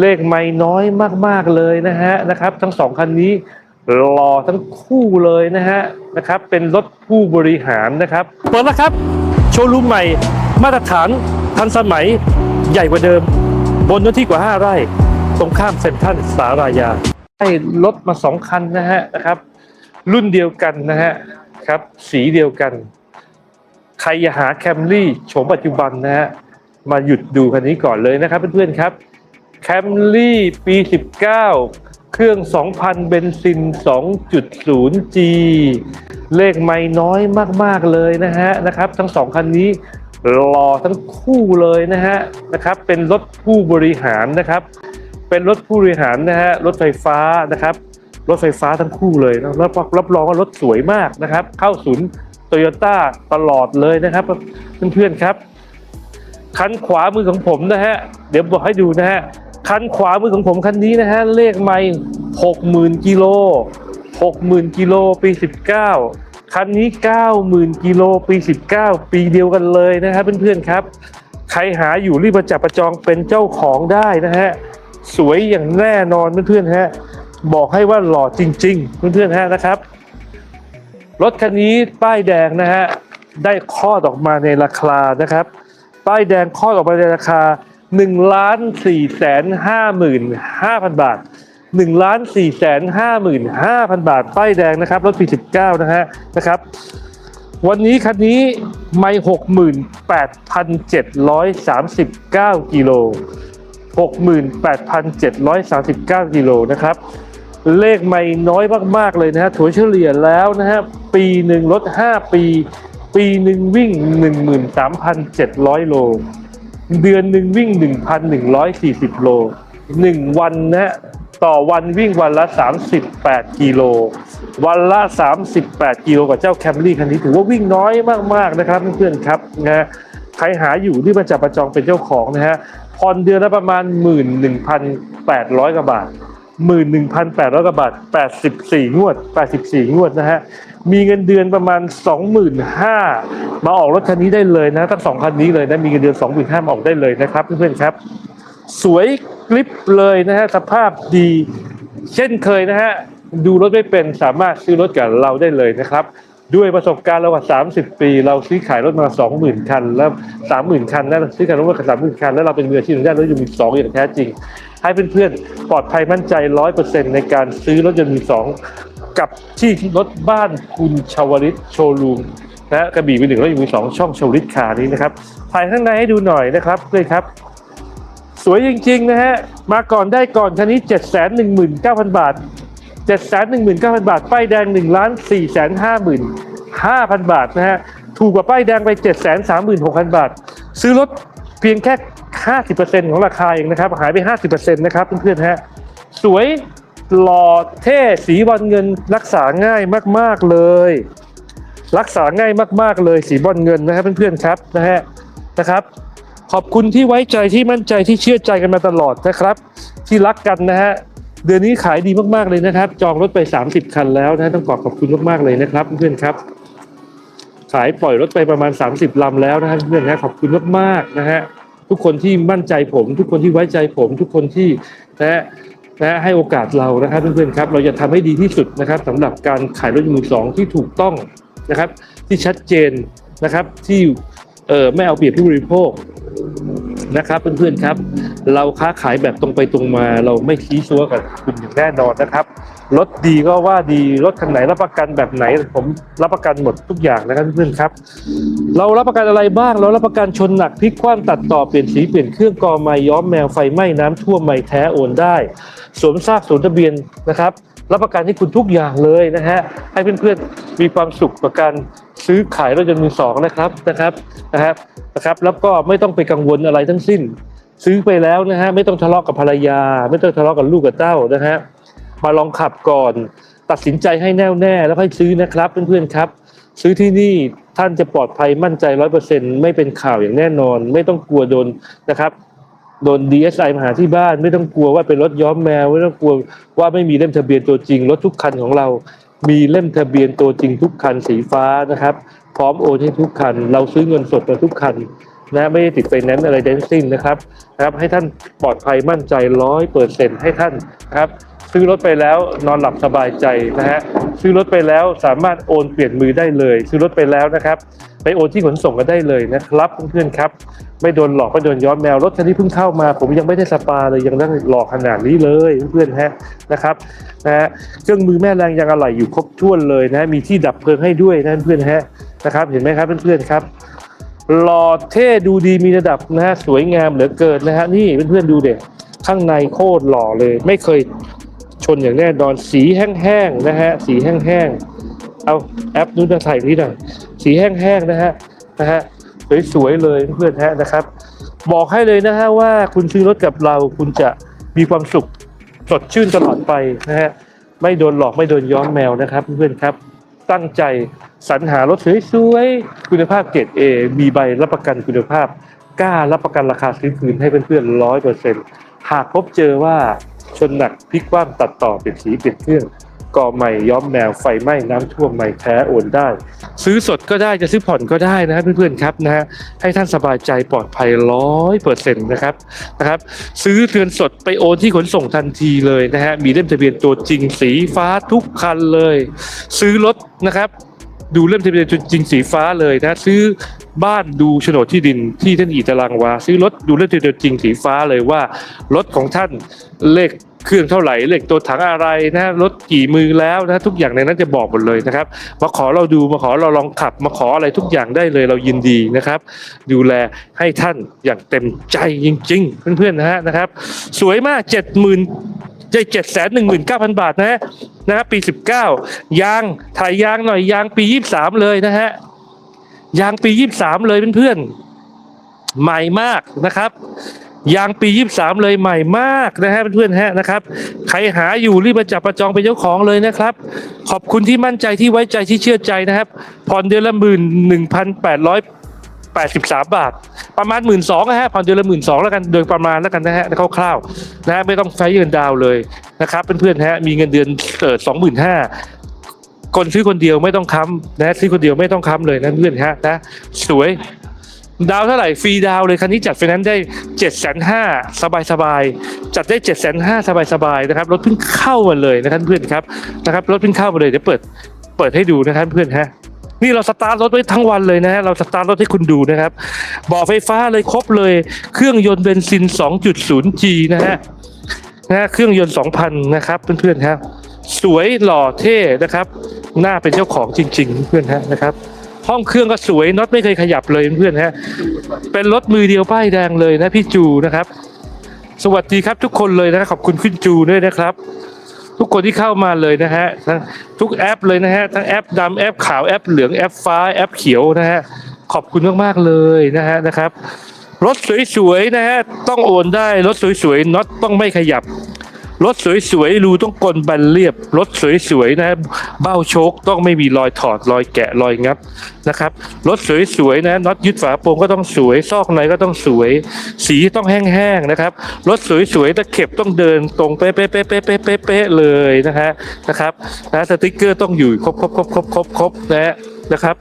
เลขไม่น้อยมากๆเลยนะฮะนะครับ ทั้งสองคันนี้รอทั้งคู่เลยนะฮะนะครับ เป็นรถผู้บริหารนะครับเปิดแล้วครับ โชว์รูมใหม่มาตรฐานทันสมัยใหญ่กว่าเดิม บนเนื้อที่กว่า 5 ไร่ ตรงข้ามเซ็นทรัลสารายาให้รถมาสองคันนะฮะนะครับ รุ่นเดียวกันนะฮะครับ สีเดียวกัน ใครอยากหาแคมรี่โฉมปัจจุบันนะฮะมาหยุดดูคันนี้ก่อนเลยนะครับเพื่อนๆครับ แคมรี่ปี 19 เครื่อง 2,000 เบนซิน 2.0G เลขไม่น้อยมาก ๆ เลยนะฮะนะครับ ทั้งสองคันนี้รอทั้งคู่เลยนะฮะนะครับ เป็นรถผู้บริหารนะครับ เป็นรถผู้บริหารนะฮะรถไฟฟ้านะครับรถไฟฟ้าทั้งคู่เลยนะรับรับรองว่ารถสวยมากนะครับ เข้าศูนย์โตโยต้าตลอดเลยนะครับเพื่อนๆครับคันขวามือของผมนะฮะ เดี๋ยวบอกให้ดูนะฮะ คันขวามือของผมคันนี้นะฮะเลขไม่หกหมื่นกิโลหกหมื่นกิโลปีสิบเก้าคันนี้เก้าหมื่นกิโลปีสิบเก้าปีเดียวกันเลยนะครับเพื่อนๆครับ ใครหาอยู่รีบประจับประจองเป็นเจ้าของได้นะฮะสวยอย่างแน่นอนเพื่อนๆฮะบอกให้ว่าหล่อจริง ๆ เพื่อนๆฮะนะครับ รถคันนี้ป้ายแดงนะฮะได้คลอออกมาในราคานะครับ ป้ายแดงคลอออกมาในราคา หนึ่งล้านสี่แสนห้าหมื่นห้าพันบาทหนึ่งล้านสี่แสนห้าหมื่นห้าพันบาท ป้ายแดงนะครับ รถปีสิบเก้านะฮะนะครับ วันนี้คันนี้ไม่หกหมื่นแปดพันเจ็ดร้อยสามสิบเก้ากิโลหกหมื่นแปดพันเจ็ดร้อยสามสิบเก้ากิโลนะครับ เลขไม่น้อยมาก ๆ เลยนะฮะถัวเฉลี่ยแล้วนะฮะ ปีหนึ่งรถห้าปี ปีหนึ่งวิ่งหนึ่งหมื่นสามพันเจ็ดร้อยโล เดือนหนึ่งวิ่ง 1,140 โล 1 วันนะฮะต่อวันวิ่งวันละ 38 กิโล วันละ 38 กิโลกับเจ้าแคมรี่คันนี้ถือว่าวิ่งน้อยมากๆนะครับเพื่อนๆครับนะฮะใครหาอยู่ที่มาจับประจองเป็นเจ้าของนะฮะผ่อนเดือนละประมาณ 11,800กว่าบาท 11,800กว่าบาท 84 งวด 84 งวดนะฮะ มีเงินเดือนประมาณ 25,000มาออกรถคันนี้ได้เลยนะทั้งสองคันนี้เลยนะมีเงินเดือน 25,000มาออกได้เลยนะครับ เพื่อนๆครับ สวยกลิปเลยนะฮะสภาพดี เช่นเคยนะฮะดูรถไม่เป็นสามารถซื้อรถกับเราได้เลยนะครับด้วยประสบการณ์เรากว่า30 ปี เราซื้อขายรถมา 20,000 คัน แล้ว 30,000 คันแล้วซื้อขายรถมา30,000 คัน แล้วเราเป็นมืออาชีพในด้านรถยนต์มือสองอย่างแท้จริง ให้เพื่อนๆปลอดภัยมั่นใจ 100%ในการซื้อรถยนต์มือสอง กับที่รถบ้านคุณชาวลิตโชว์รูมนะกระบี่มือหนึ่งรถยนต์มือสองช่องชาวลิตคาร์นี้นะครับถ่ายข้างในให้ดูหน่อยนะครับเพื่อนครับ สวยจริงๆนะฮะมาก่อนได้ก่อนคันนี้ 7 1 9 0 0 0 บาท 7 1 9 0 0 0 บาท ป้ายแดง1ล้าน4 5 5,000 บาทนะฮะ ถูกกว่าป้ายแดงไป 7 3 6 0 0 0 บาท ซื้อรถเพียงแค่ 50%ของราคาเองนะครับ หายไป 50%นะครับเพื่อนๆฮะ สวย หล่อเท่สีบอลเงินรักษาง่ายมาก ๆเลย รักษาง่ายมากๆเลยสีบอลเงินนะครับเพื่อนๆครับนะฮะนะครับ ขอบคุณที่ไว้ใจที่มั่นใจที่เชื่อใจกันมาตลอดนะครับ ที่รักกันนะฮะเดือนนี้ขายดีมากๆเลยนะครับ จองรถไป 30 คันแล้วนะต้องขอขอบคุณมากๆเลยนะครับเพื่อนๆครับ ขายปล่อยรถไปประมาณ 30ลำแล้วนะครับเพื่อนๆนะขอบคุณมากๆนะฮะทุกคนที่มั่นใจผม ทุกคนที่ไว้ใจผม ทุกคนที่นะ ฮะนะให้โอกาสเรานะครับเพื่อนๆครับเราจะทำให้ดีที่สุดนะครับสำหรับการขายรถมือสองที่ถูกต้องนะครับ ที่ชัดเจนนะครับที่เออไม่เอาเปรียบผู้บริโภคนะครับเพื่อนๆครับ เราค้าขายแบบตรงไปตรงมา เราไม่ชี้ชัวกับคุณอย่างแน่นอนนะครับรถดีก็ว่าดีรถคันไหนรับประกันแบบไหน ผมรับประกันหมดทุกอย่างนะครับเพื่อนๆครับ เรารับประกันอะไรบ้างเรารับประกันชนหนักพลิกคว่ำตัดต่อเปลี่ยนสีเปลี่ยนเครื่องกอไม้ย้อมแมวไฟไหม้น้ำท่วมไม่แท้โอนได้ สวมซากสวมทะเบียนนะครับรับประกันให้คุณทุกอย่างเลยนะฮะให้เพื่อนๆมีความสุขกับการซื้อขายรถยนต์มือสองนะครับนะครับนะครับนะครับ แล้วก็ไม่ต้องไปกังวลอะไรทั้งสิ้น ซื้อไปแล้วนะฮะไม่ต้องทะเลาะกับภรรยา ไม่ต้องทะเลาะกับลูกกับเต้านะฮะมาลองขับก่อน ตัดสินใจให้แน่วแน่แล้วค่อยซื้อนะครับเพื่อนๆครับ ซื้อที่นี่ท่านจะปลอดภัยมั่นใจร้อยเปอร์เซ็นไม่เป็นข่าวอย่างแน่นอน ไม่ต้องกลัวโดนนะครับ โดน DSI มาหาที่บ้านไม่ต้องกลัวว่าเป็นรถย้อมแมว ไม่ต้องกลัวว่าไม่มีเล่มทะเบียนตัวจริง รถทุกคันของเรา มีเล่มทะเบียนตัวจริงทุกคันสีฟ้านะครับ พร้อมโอนให้ทุกคัน เราซื้อเงินสดมาทุกคันนะไม่ได้ติดไฟแนนซ์อะไรทั้งสิ้นนะครับนะครับ ให้ท่านปลอดภัยมั่นใจร้อยเปอร์เซ็นต์ให้ท่านครับ ซื้อรถไปแล้วนอนหลับสบายใจนะฮะซื้อรถไปแล้วสามารถโอนเปลี่ยนมือได้เลย ซื้อรถไปแล้วนะครับ ไปโอนที่ขนส่งกันได้เลยนะครับเพื่อนๆครับ ไม่โดนหลอกไม่โดนย้อมแมวรถคันนี้เพิ่งเข้ามา ผมยังไม่ได้สปาเลยยังได้หลอกขนาดนี้เลยเพื่อนๆฮะนะครับนะฮะเครื่องมือแม่แรงยังอะไหล่อยู่ครบถ้วนเลยนะมีที่ดับเพลิงให้ด้วยนะเพื่อนๆฮะนะครับ เห็นไหมครับเพื่อนๆครับหล่อเท่ดูดีมีระดับนะฮะสวยงามเหลือเกินนะฮะนี่เพื่อนๆดูเด็กข้างในโคตรหล่อเลย ไม่เคย ชนอย่างแน่นอนสีแห้งๆนะฮะสีแห้งๆเอาแอปนู้นมาใส่นี่หน่อยสีแห้งๆนะฮะนะฮะสวยๆเลยเพื่อนฮะนะครับ บอกให้เลยนะฮะว่าคุณซื้อรถกับเราคุณจะมีความสุขสดชื่นตลอดไปนะฮะไม่โดนหลอกไม่โดนย้อมแมวนะครับ เพื่อนครับตั้งใจสรรหารถสวยๆคุณภาพเกรด A มีใบรับประกันคุณภาพกล้ารับประกันราคาซื้อคืนให้เพื่อนๆร้อยเปอร์เซ็นต์หากพบเจอว่า นหนักพลิกคว่ำตัดต่อเปลี่ยนสีเปลี่ยนเครื่องก่อใหม่ย้อมแมวไฟไหม้น้ำท่วมใหม่แท้โอนได้ ซื้อสดก็ได้จะซื้อผ่อนก็ได้นะเพื่อนๆครับนะฮะให้ท่านสบายใจปลอดภัยร้อยเปอร์เซ็นต์นะครับนะครับ ซื้อเทือนสดไปโอนที่ขนส่งทันทีเลยนะฮะมีเล่มทะเบียนตัวจริงสีฟ้าทุกคันเลย ซื้อรถนะครับ ดูเล่มทะเบียนตัวจริงสีฟ้าเลยนะซื้อบ้านดูโฉนดที่ดินที่ท่านอีตารางวา ซื้อรถดูเล่มทะเบียนจริงสีฟ้าเลยว่ารถของท่านเลข เครื่องเท่าไหร่เหลขตัวถังอะไรนะรถกี่มือแล้วนะทุกอย่างในนั้นจะบอกหมดเลยนะครับมาขอเราดูมาขอเราลองขับ มาขออะไรทุกอย่างได้เลยเรายินดีนะครับ ดูแลให้ท่านอย่างเต็มใจจริง ๆ เพื่อนๆนะฮะนะครับ สวยมากเจ็ดหมื่นจเจ็ดแสนหนึ่งหมื่นเก้าพันบาทนะฮะนะฮะปีสิบเก้ายางถ่ายยางหน่อยยางปียี่สามเลยนะฮะยางปียี่สามเลยเพื่อนๆใหม่มากนะครับ ยางปียี่สามเลยใหม่มากนะฮะเพื่อนๆฮะนะครับ ใครหาอยู่รีบมาจับประจองเป็นเจ้าของเลยนะครับ ขอบคุณที่มั่นใจที่ไว้ใจที่เชื่อใจนะครับผ่อนเดือนละหมื่นหนึ่งพันแปดร้อยแปดสิบสามบาท ประมาณหมื่นสองนะฮะผ่อนเดือนละหมื่นสองแล้วกันโดยประมาณแล้วกันนะฮะคร่าวๆนะฮะไม่ต้องใช้เงินดาวเลยนะครับเพื่อนๆฮะมีเงินเดือนเกิดสองหมื่นห้าคนซื้อคนเดียวไม่ต้องค้ำนะซื้อคนเดียวไม่ต้องค้ำเลยนะเพื่อนฮะนะสวย ดาวเท่าไหร่ฟรีดาวเลยคันนี้จัดไฟแนนซ์ได้เจ็ดแสนห้าสบายสบายๆจัดได้เจ็ดแสนห้าสบายสบายๆนะครับรถเพิ่งเข้ามาเลยนะครับเพื่อนครับนะครับรถเพิ่งเข้ามาเลยเดี๋ยวเปิดเปิดให้ดูนะครับเพื่อนฮะนี่เราสตาร์ทรถไว้ทั้งวันเลยนะฮะเราสตาร์ทรถให้คุณดูนะครับเบาะไฟฟ้าเลยครบเลย เครื่องยนต์เบนซิน 2.0G นะฮะนะเครื่องยนต์ 2,000 นะครับเพื่อนๆครับสวยหล่อเท่นะครับน่าเป็นเจ้าของจริง ๆ เพื่อนฮะนะครับ ห้องเครื่องก็สวยน็อตไม่เคยขยับเลยเพื่อนฮะเป็นรถมือเดียวป้ายแดงเลยนะพี่จูนะครับ สวัสดีครับทุกคนเลยนะขอบคุณคุณจูด้วยนะครับ ทุกคนที่เข้ามาเลยนะฮะทั้งทุกแอปเลยนะฮะทั้งแอปดำแอปขาวแอปเหลืองแอปฟ้าแอปเขียวนะฮะขอบคุณมากๆเลยนะฮะนะครับรถสวยๆนะฮะต้องโอนได้รถสวยๆน็อตต้องไม่ขยับ รถสวยๆรูต้องกลบันเรียบ รถสวยๆนะเบ้าโชคต้องไม่มีรอยถอดรอยแกะรอยงับนะครับรถสวยๆนะน็อตยึดฝาโปรงก็ต้องสวย ซอกในก็ต้องสวย สีต้องแห้งๆนะครับรถสวยๆตะเข็บต้องเดินตรงเป๊ะๆๆๆๆๆเลยนะฮะนะครับนะสติกเกอร์ต้องอยู่ครบครบครบครบครบครบนะนะครับ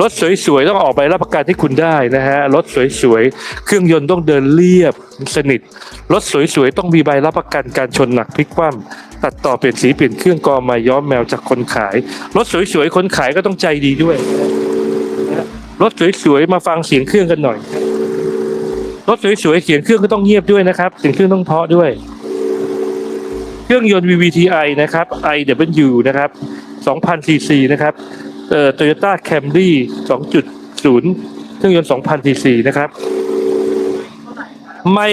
รถสวยๆต้องออกใบรับประกันให้คุณได้นะฮะรถสวยๆเครื่องยนต์ต้องเดินเรียบสนิทรถสวยๆต้องมีใบรับประกันการชนหนักพลิกคว่ำตัดต่อเปลี่ยนสีเปลี่ยนเครื่องกอมาย้อมแมวจากคนขายรถสวยๆคนขายก็ต้องใจดีด้วยรถสวยๆมาฟังเสียงเครื่องกันหน่อยรถสวยๆเสียงเครื่องก็ต้องเงียบด้วยนะครับเสียงเครื่องต้องเพาะด้วย เครื่องยนต์ VVTi นะครับ iW นะครับ 2,000 cc นะครับ เอ่อ Toyota Camry 2.0 เครื่องยนต์ 2,000 cc นะครับ ไม่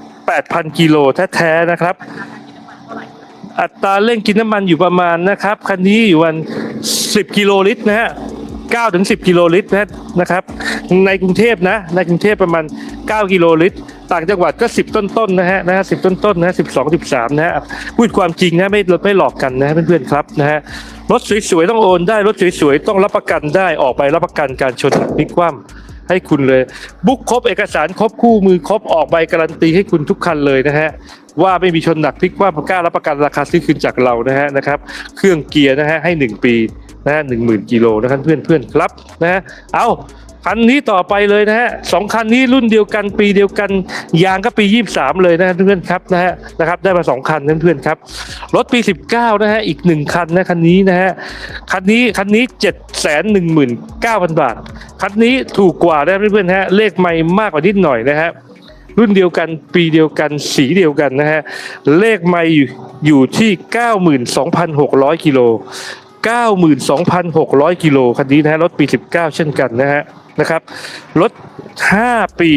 68,000 กิโลแท้ๆนะครับ อัตราเร่งกินน้ำมันอยู่ประมาณนะครับ คันนี้อยู่วัน 10 กิโลลิตรนะฮะ9ถึง10 กิโลลิตรนะนะครับ ในกรุงเทพนะ ในกรุงเทพประมาณ 9 กิโลลิตร ต่างจังหวัดก็ 10 ต้นๆนะฮะนะฮะ10ต้นๆนะ12 13นะฮะพูดความจริงนะไม่ไม่หลอกกันนะเพื่อนๆครับนะฮะ รถสวยๆต้องโอนได้รถสวยๆต้องรับประกันได้ออกไปรับประกันการชนหนักพลิกคว่ำให้คุณเลย บุ๊กครบเอกสารครบคู่มือครบออกใบการันตีให้คุณทุกคันเลยนะฮะว่าไม่มีชนหนักพลิกคว่ำกล้ารับประกันราคาซื้อคืนจากเรานะฮะนะครับ เครื่องเกียร์นะฮะให้หนึ่งปีนะฮะหนึ่งหมื่นกิโลนะครับเพื่อนเพื่อนๆครับนะฮะเอา คันนี้ต่อไปเลยนะฮะสองคันนี้รุ่นเดียวกันปีเดียวกัน ยางก็ปี 23 เลยนะฮะเพื่อนครับนะฮะนะครับได้มาสองคันเพื่อนครับรถปี 19 นะฮะอีกหนึ่งคันนะคันนี้นะฮะคันนี้คันนี้ 7 1 9 0 0 0 บาท คันนี้ถูกกว่านะเพื่อนๆฮะเลขไม่มากกว่านิดหน่อยนะฮะรุ่นเดียวกันปีเดียวกันสีเดียวกันนะฮะเลขไม่อยู่อยู่ที่ 92,600กิโล92,600 กิโลคันนี้นะฮะรถปี 19 เช่นกันนะฮะ นะครับรถ5 ปี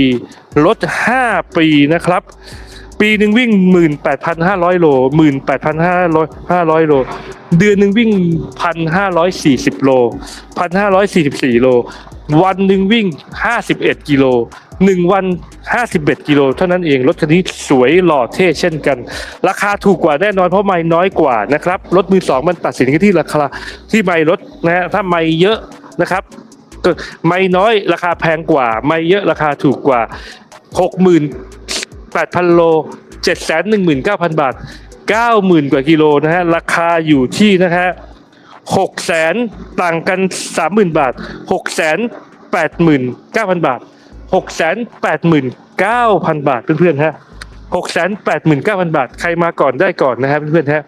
รถ5 ปีนะครับ ปีหนึ่งวิ่ง 18,500 โล 18,500 โล เดือนหนึ่งวิ่ง 1,540 โล 1,544 โล วันหนึ่งวิ่ง 51 กิโลหนึ่งวัน 51 กิโล เท่านั้นเอง รถคันนี้สวยหล่อเท่เช่นกัน ราคาถูกกว่าแน่นอนเพราะไม่น้อยกว่านะครับ รถมือสองมันตัดสินกันที่ราคาที่ไม่รถนะฮะถ้าไม่เยอะนะครับ ก็ไม่น้อยราคาแพงกว่า ไม่เยอะราคาถูกกว่า60,000 8,000โล719,000บาท90,000กว่ากิโลนะฮะราคาอยู่ที่นะฮะ6แสนต่างกัน30,000บาท6แสน89,000บาท6แสน89,000บาทเพื่อนๆฮะ6แสน89,000บาท ใครมาก่อนได้ก่อนนะฮะเพื่อนๆฮะ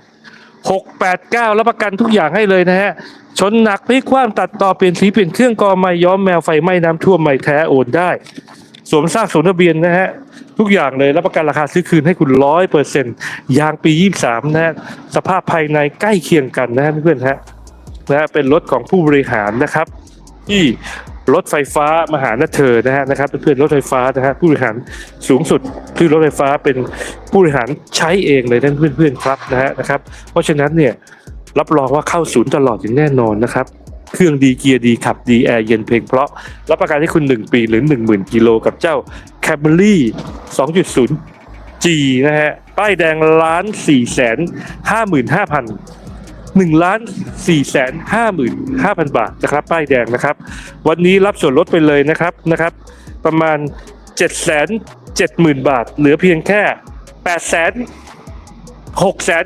6 8 9 รับประกันทุกอย่างให้เลยนะฮะ ชนหนักพลิกคว้างตัดต่อเปลี่ยนสีเปลี่ยนเครื่องกอไม่ย้อมแมวไฟไหม้น้ำท่วมไม่แท้โอนได้ สวมซากสวมทะเบียนนะฮะ ทุกอย่างเลยรับประกันราคาซื้อคืนให้คุณร้อยเปอร์เซ็นต์ยางปียี่สามนะฮะ สภาพภายในใกล้เคียงกันนะฮะเพื่อนๆฮะนะเป็นรถของผู้บริหารนะครับ ที่ รถไฟฟ้ามาหานาเธอนะฮะนะครับเพื่อนๆรถไฟฟ้านะฮะผู้บริหารสูงสุดที่รถไฟฟ้าเป็นผู้บริหารใช้เองเลยนั่นเพื่อนๆครับนะฮะนะครับ เพราะฉะนั้นเนี่ยรับรองว่าเข้าศูนย์ตลอดอย่างแน่นอนนะครับเครื่องดีเกียร์ดีขับดีแอร์เย็นเพลงเพราะรับประกันให้คุณ 1 ปีหรือ 10,000 กิโลกับเจ้า Camry 2.0 G นะฮะป้ายแดงล้าน4แสน55,000 1ล้าน4แสน55,000 บาทนะครับ ป้ายแดงนะครับ วันนี้รับส่วนลดไปเลยนะครับนะครับ ประมาณ7แสน70,000 บาท เหลือเพียงแค่8แสน6แสน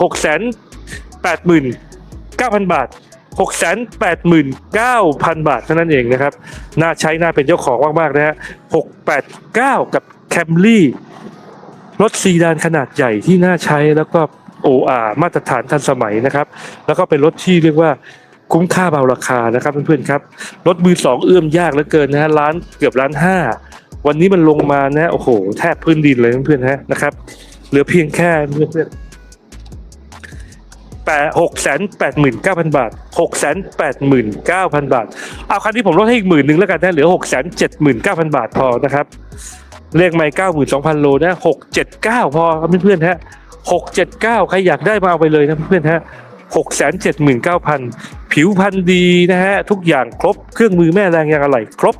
6แสน89,000 บาท6 8 9 0 0 0 บาทเท่านั้นเองนะครับ น่าใช้น่าเป็นเจ้าของมากๆนะฮะ689 กับ Camry รถซีดานขนาดใหญ่ที่น่าใช้แล้วก็ OR มาตรฐานทันสมัยนะครับ แล้วก็เป็นรถที่เรียกว่าคุ้มค่าเบาราคานะครับเพื่อนๆครับ รถมือสองเอื้อมยากเหลือเกินนะฮะล้านเกือบล้านห้าวันนี้มันลงมานะโอ้โห แทบพื้นดินเลยเพื่อนๆฮะนะครับ เหลือเพียงแค่เพื่อนๆแปดหกแสนแปดหมื่นเก้าพันบาทหกแสนแปดหมื่นเก้าพันบาท เอาคันนี้ผมลดให้อีกหมื่นหนึ่งแล้วกันนะเหลือหกแสนเจ็ดหมื่นเก้าพันบาทพอนะครับเลขไม่เก้าหมื่นสองพันโลนะหกเจ็ดเก้าพอครับเพื่อนๆฮะ หกเจ็ดเก้าใครอยากได้มาเอาไปเลยนะเพื่อนฮะหกแสนเจ็ดหมื่นเก้าพันผิวพันธุ์ดีนะฮะ ทุกอย่างครบเครื่องมือแม่แรงยางอะไหล่ครบ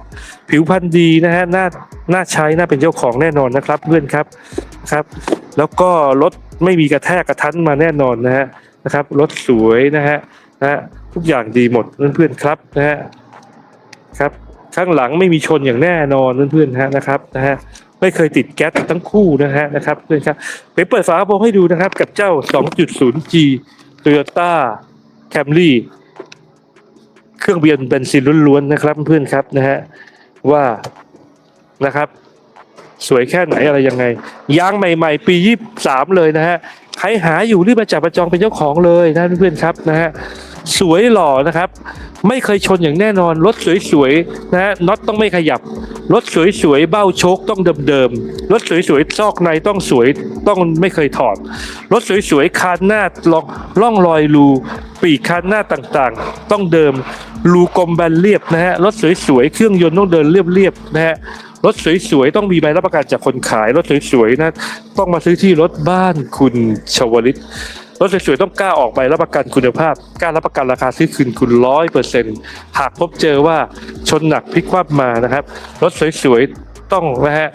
ผิวพันธุ์ดีนะฮะน่าน่าใช้น่าเป็นเจ้าของแน่นอนนะครับ เพื่อนครับครับ แล้วก็รถไม่มีกระแทกกระทันมาแน่นอนนะฮะนะครับรถสวยนะฮะนะฮะทุกอย่างดีหมดเพื่อนๆครับนะฮะครับข้างหลังไม่มีชนอย่างแน่นอนเพื่อนๆฮะนะครับนะฮะ ไม่เคยติดแก๊สทั้งคู่นะฮะนะครับเพื่อนครับไปเปิดฝากระโปรงให้ดูนะครับ กับเจ้า 2.0G Toyota Camry เครื่องเบียนเบนซินล้วนๆนะครับเพื่อนครับนะฮะว่านะครับ สวยแค่ไหนอะไรยังไงยางใหม่ ๆ ปี23เลยนะฮะใครหาอยู่รีบมาจับประจองเป็นเจ้าของเลยนะเพื่อนครับนะฮะสวยหล่อนะครับ ไม่เคยชนอย่างแน่นอนรถสวยๆนะฮะน็อตต้องไม่ขยับ รถสวยๆเบ้าโชคต้องเดิมๆรถสวยๆซอกในต้องสวยต้องไม่เคยถอดรถสวยๆคานหน้าล่องร่องรอยรูปีกคานหน้าต่างๆ ต้องเดิมรูกลมแบนเรียบนะฮะรถสวยๆเครื่องยนต์ต้องเดินเรียบๆนะฮะรถสวยๆต้องมีใบรับประกันจากคนขายรถสวยๆนะต้องมาซื้อที่รถบ้านคุณชวลิต รถสวยๆต้องกล้าออกใบรับประกันคุณภาพกล้ารับประกันราคาซื้อคืนคุณร้อยเปอร์เซ็นต์หากพบเจอว่าชนหนักพลิกคว่ำมานะครับรถสวยๆต้องนะฮะ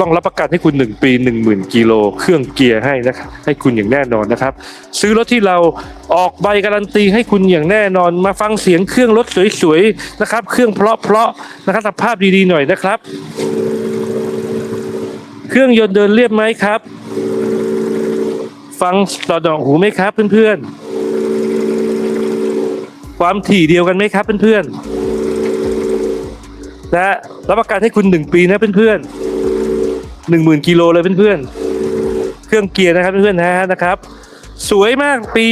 ต้องรับประกันให้คุณหนึ่งปีหนึ่งหมื่นกิโลเครื่องเกียร์ให้นะครับให้คุณอย่างแน่นอนนะครับ ซื้อรถที่เราออกใบการันตีให้คุณอย่างแน่นอน มาฟังเสียงเครื่องรถสวยๆนะครับ เครื่องเพราะๆนะครับสภาพดีๆหน่อยนะครับ เครื่องยนต์เดินเรียบไหมครับ ฟังต่อดอกหูไหมครับเพื่อนๆ ความถี่เดียวกันไหมครับเพื่อนๆนะฮะรับประกันให้คุณหนึ่งปีนะเพื่อนๆหนึ่งหมื่นกิโลเลยเพื่อนๆ เครื่องเกียร์นะครับเพื่อนๆนะฮะนะครับ สวยมากปี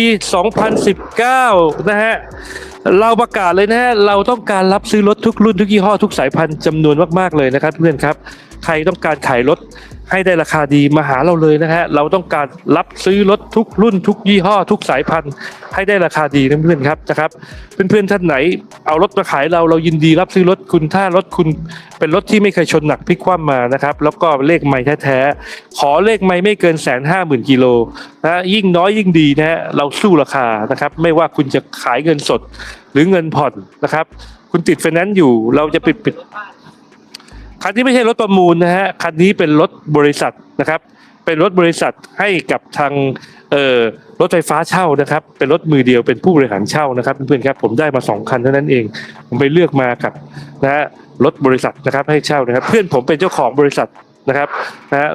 2019 นะฮะเราประกาศเลยนะฮะ เราต้องการรับซื้อรถทุกรุ่นทุกยี่ห้อทุกสายพันธุ์จำนวนมากๆเลยนะครับเพื่อนครับ ใครต้องการขายรถ ให้ได้ราคาดีมาหาเราเลยนะฮะเราต้องการรับซื้อรถทุกรุ่นทุกยี่ห้อ ทุกสายพันธุ์ให้ได้ราคาดีนะเพื่อนครับนะครับเพื่อนๆท่านไหนเอารถมาขายเราเรายินดีรับซื้อรถคุณถ้ารถคุณเป็นรถที่ไม่เคยชนหนักพลิกคว่ำมานะครับแล้วก็เลขไม่แท้ๆขอเลขไม่ไม่เกินแสนห้าหมื่นกิโลนะยิ่งน้อยยิ่งดีนะฮะเราสู้ราคานะครับไม่ว่าคุณจะขายเงินสดหรือเงินผ่อนนะครับ คุณติดไฟแนนซ์อยู่เราจะปิดปิด คันนี้ไม่ใช่รถประมูลนะฮะคันนี้เป็นรถบริษัทนะครับ เป็นรถบริษัทให้กับทางเอ่อรถไฟฟ้าเช่านะครับ เป็นรถมือเดียวเป็นผู้บริหารเช่านะครับเพื่อนๆครับผมได้มาสองคันเท่านั้นเอง ผมไปเลือกมากับนะฮะรถบริษัทนะครับให้เช่านะครับ เพื่อนผมเป็นเจ้าของบริษัทนะครับนะฮะ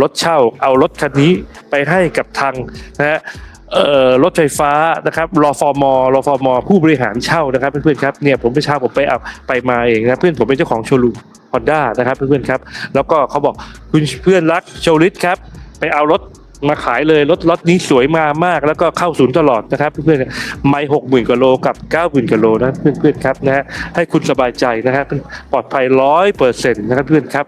รถเช่าเอารถคันนี้ไปให้กับทางนะฮะ รถไฟฟ้านะครับรอฟอร์มอรอฟอร์มอผู้บริหารเช่านะครับเพื่อนๆครับเนี่ยผมไปเช่าผมไปเอาไปมาเองนะเพื่อนผมเป็นเจ้าของโชว์รูฮอนด้านะครับเพื่อนๆครับแล้วก็เขาบอกคุณเพื่อนรักโชลิตครับไปเอารถมาขายเลยรถรถนี้สวยมามาก แล้วก็เข้าศูนย์ตลอดนะครับเพื่อนๆไม่หกหมื่นกว่าโลกับเก้าหมื่นกว่าโลนะเพื่อนๆครับนะฮะให้คุณสบายใจนะครับปลอดภัยร้อยเปอร์เซ็นต์นะครับเพื่อนครับ